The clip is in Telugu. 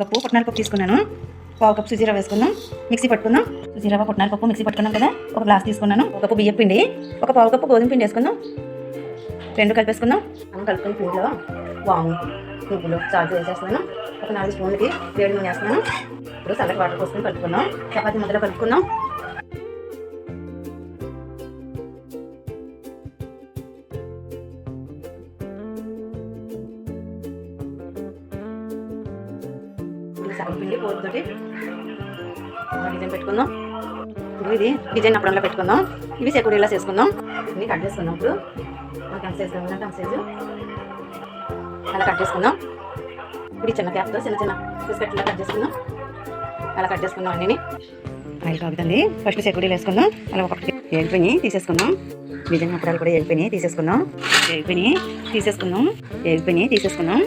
కప్పు పుట్నాల పప్పు తీసుకున్నాను. పావు కప్పు సుజీరా వేసుకుందాం మిక్సీ పట్టుకుందాం సుజీరవ పుట్నాల పప్పు మిక్సీ పట్టుకున్నాం కదా. ఒక గ్లాస్ తీసుకున్నాను. ఒక కప్పు బియ్యం పిండి ఒక పావు కప్పు గోధుమ పిండి వేసుకుందాం రెండు కలిపేసుకుందాం అన్నం కలుపుకొని పిండిలో వాము నువ్వులు చాలు వేసేస్తున్నాను. ఒక నాలుగు స్పూన్లకి వేడి నూనె వేస్తున్నాను. ఇప్పుడు చల్లటి వాటర్ పోసుకొని కలుపుకుందాం చపాతి ముద్దలో కలుపుకుందాం ఇది పిండి డిజైన్ పెట్టుకుందాం. ఇప్పుడు ఇది డిజైన్ అప్పుడంలో పెట్టుకుందాం. ఇవి సెకూడీలా చేసుకుందాం. ఇవి కట్ చేసుకుందాం ఇప్పుడు మనకి అంత సైజు కావాలంటే అంత సైజు అలా కట్ చేసుకుందాం. ఇప్పుడు చిన్న క్యాప్తో చిన్న చిన్న బిస్కెట్లా కట్ చేసుకుందాం. అలా కట్ చేసుకుందాం అన్నీ ఆయిల్ కాగుతుంది ఫస్ట్ సెకూడీలు వేసుకుందాం. అలా ఒకటి వెళ్ళిపోయి తీసేసుకుందాం. డిజైన్ అప్పుడాలు కూడా వెళ్ళిపోయి తీసేసుకుందాం. వెళ్ళిపోయి తీసేసుకుందాం. వెళ్ళిపోయి తీసేసుకుందాం.